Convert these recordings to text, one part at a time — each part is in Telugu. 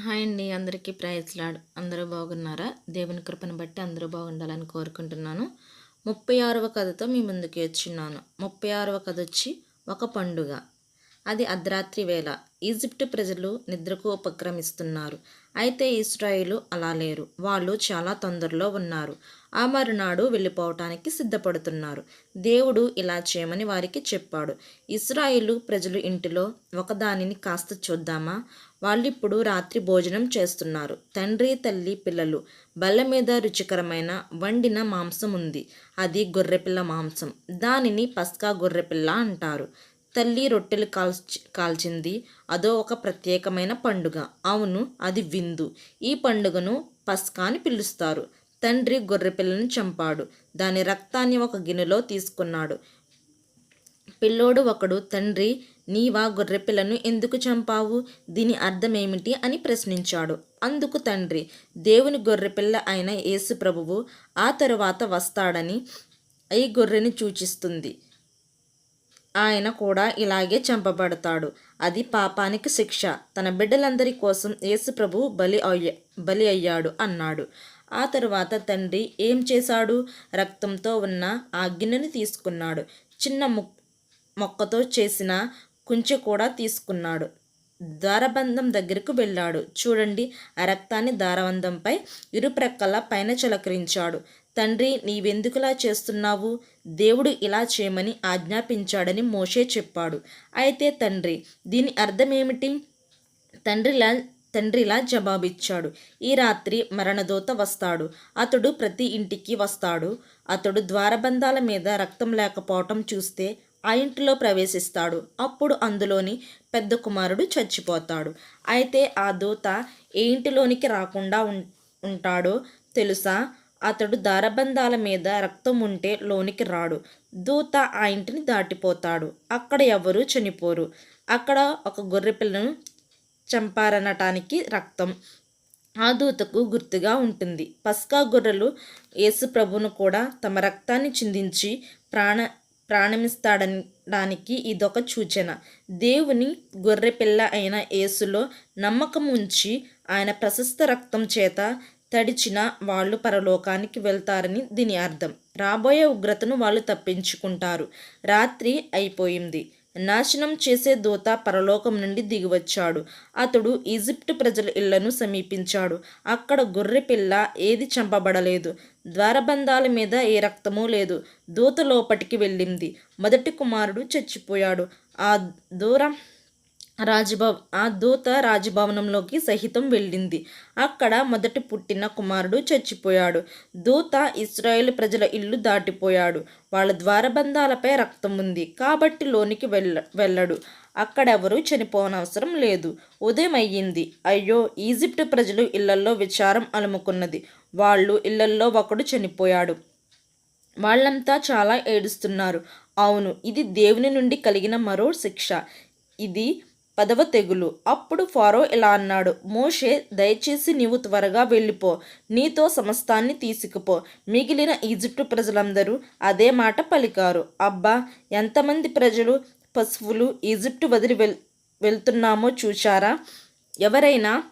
హాయ్ అండి అందరికీ ప్రయత్నాడు అందరూ బాగున్నారా? దేవుని కృపను బట్టి అందరూ బాగుండాలని కోరుకుంటున్నాను. ముప్పై ఆరవ కథతో మీ ముందుకు వచ్చిన్నాను. ముప్పై ఆరవ కథ వచ్చి ఒక పండుగ. అది అర్ధరాత్రి వేళ. ఈజిప్ట్ ప్రజలు నిద్రకు ఉపక్రమిస్తున్నారు. అయితే ఇస్రాయిలు అలా లేరు. వాళ్ళు చాలా తొందరలో ఉన్నారు. ఆ మరునాడు వెళ్ళిపోవటానికి సిద్ధపడుతున్నారు. దేవుడు ఇలా చేయమని వారికి చెప్పాడు. ఇస్రాయిలు ప్రజలు ఇంటిలో ఒకదానిని కాస్త చూద్దామా? వాళ్ళిప్పుడు రాత్రి భోజనం చేస్తున్నారు. తండ్రి తల్లి పిల్లలు. బల్ల మీద రుచికరమైన వండిన మాంసం ఉంది. అది గొర్రెపిల్ల మాంసం. దానిని పస్కా గొర్రెపిల్ల అంటారు. తల్లి రొట్టెలు కాల్చి కాల్చింది. అదో ఒక ప్రత్యేకమైన పండుగ. అవును అది విందు. ఈ పండుగను పస్కా అని పిలుస్తారు. తండ్రి గొర్రెపిల్లను చంపాడు. దాని రక్తాన్ని ఒక గిన్నెలో తీసుకున్నాడు. పిల్లోడు ఒకడు తండ్రి నీవా గొర్రెపిల్లను ఎందుకు చంపావు? దీని అర్థమేమిటి అని ప్రశ్నించాడు. అందుకు తండ్రి దేవుని గొర్రెపిల్ల అయిన యేసు ప్రభువు ఆ తరువాత వస్తాడని ఈ గొర్రెని సూచిస్తుంది. ఆయన కూడా ఇలాగే చంపబడతాడు. అది పాపానికి శిక్ష. తన బిడ్డలందరి కోసం యేసు ప్రభు బలి అయ్య బలి అయ్యాడు అన్నాడు. ఆ తరువాత తండ్రి ఏం చేశాడు? రక్తంతో ఉన్న ఆ గిన్నెని తీసుకున్నాడు. చిన్న మొక్కతో చేసిన కుంచె కూడా తీసుకున్నాడు. దారబంధం దగ్గరకు వెళ్ళాడు. చూడండి ఆ రక్తాన్ని దారబంధంపై ఇరుప్రక్కల పైన చిలకరించాడు. తండ్రి నీవెందుకులా చేస్తున్నావు? దేవుడు ఇలా చేయమని ఆజ్ఞాపించాడని మోషే చెప్పాడు. అయితే తండ్రి దీని అర్థమేమిటి? తండ్రిలా తండ్రిలా జవాబిచ్చాడు. ఈ రాత్రి మరణదూత వస్తాడు. అతడు ప్రతి ఇంటికి వస్తాడు. అతడు ద్వారబంధాల మీద రక్తం లేకపోవటం చూస్తే ఆ ఇంటిలో ప్రవేశిస్తాడు. అప్పుడు అందులోని పెద్ద కుమారుడు చచ్చిపోతాడు. అయితే ఆ దూత ఏ ఇంటిలోనికి రాకుండా ఉంటాడో తెలుసా? అతడు దారబంధాల మీద రక్తం ఉంటే లోనికి రాడు. దూత ఆ ఇంటిని దాటిపోతాడు. అక్కడ ఎవరూ చనిపోరు. అక్కడ ఒక గొర్రె పిల్లను చంపారనటానికి రక్తం ఆ దూతకు గుర్తుగా ఉంటుంది. పస్కా గొర్రెలు యేసు ప్రభును కూడా తమ రక్తాన్ని చిందించి ప్రాణ ప్రాణమిస్తాడనడానికి ఇదొక సూచన. దేవుని గొర్రెపిల్ల అయిన యేసులో నమ్మకం ఉంచి ఆయన ప్రశస్త రక్తం చేత తడిచిన వాళ్ళు పరలోకానికి వెళ్తారని దీని అర్థం. రాబోయే ఉగ్రతను వాళ్ళు తప్పించుకుంటారు. రాత్రి అయిపోయింది. నాశనం చేసే దూత పరలోకం నుండి దిగివచ్చాడు. అతడు ఈజిప్ట్ ప్రజల ఇళ్ళను సమీపించాడు. అక్కడ గొర్రె పిల్ల ఏది చంపబడలేదు. ద్వారబంధాల మీద ఏ రక్తమూ లేదు. దూత లోపటికి వెళ్ళింది. మొదటి కుమారుడు చచ్చిపోయాడు. ఆ దూరం రాజభవ ఆ దూత రాజభవనంలోకి సహితం వెళ్ళింది. అక్కడ మొదటి పుట్టిన కుమారుడు చచ్చిపోయాడు. దూత ఇస్రాయేల్ ప్రజల ఇల్లు దాటిపోయాడు. వాళ్ళ ద్వారబంధాలపై రక్తం ఉంది. కాబట్టి లోనికి వెళ్ళ వెళ్ళడు. అక్కడెవరూ చనిపోనవసరం లేదు. ఉదయం అయ్యింది. అయ్యో ఈజిప్ట్ ప్రజలు ఇళ్ళల్లో విచారం అలుముకున్నది. వాళ్ళు ఇళ్ళల్లో ఒకడు చనిపోయాడు. వాళ్ళంతా చాలా ఏడుస్తున్నారు. అవును ఇది దేవుని నుండి కలిగిన మరో శిక్ష. ఇది పదవ తెగులు. అప్పుడు ఫారో ఇలా అన్నాడు మోషే దయచేసి నీవు త్వరగా వెళ్ళిపో. నీతో సమస్తాన్ని తీసుకుపో. మిగిలిన ఈజిప్టు ప్రజలందరూ అదే మాట పలికారు. అబ్బా ఎంతమంది ప్రజలు పశువులు ఈజిప్టు వదిలి వెల్ వెళ్తున్నామో చూచారా ఎవరైనా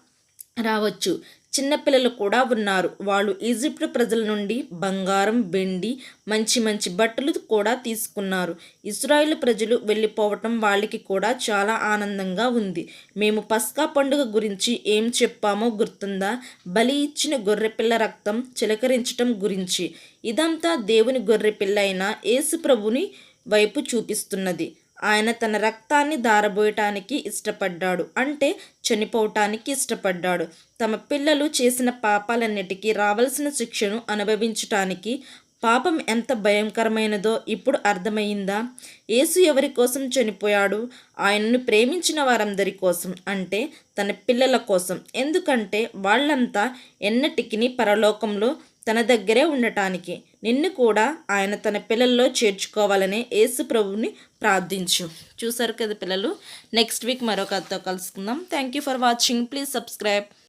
రావచ్చు. చిన్నపిల్లలు కూడా ఉన్నారు. వాళ్ళు ఈజిప్ట్ ప్రజల నుండి బంగారం వెండి మంచి మంచి బట్టలు కూడా తీసుకున్నారు. ఇస్రాయిల్ ప్రజలు వెళ్ళిపోవటం వాళ్ళకి కూడా చాలా ఆనందంగా ఉంది. మేము పస్కా పండుగ గురించి ఏం చెప్పామో గుర్తుందా? బలి ఇచ్చిన గొర్రెపిల్ల రక్తం చిలకరించటం గురించి. ఇదంతా దేవుని గొర్రెపిల్ల అయిన యేసు ప్రభుని వైపు చూపిస్తున్నది. ఆయన తన రక్తాన్ని దారబోయటానికి ఇష్టపడ్డాడు. అంటే చనిపోవటానికి ఇష్టపడ్డాడు. తమ పిల్లలు చేసిన పాపాలన్నిటికీ రావలసిన శిక్షను అనుభవించటానికి పాపం ఎంత భయంకరమైనదో ఇప్పుడు అర్థమైందా? యేసు ఎవరి కోసం చనిపోయాడు? ఆయనను ప్రేమించిన వారందరి కోసం. అంటే తన పిల్లల కోసం. ఎందుకంటే వాళ్ళంతా ఎన్నటికి పరలోకంలో తన దగ్గరే ఉండటానికి. నిన్ను కూడా ఆయన తన పిల్లల్లో చేర్చుకోవాలనే యేసు ప్రభుని ప్రార్థించు. చూసారు కదా పిల్లలు? నెక్స్ట్ వీక్ మరొక కలుసుకుందాం. Thank you for watching please subscribe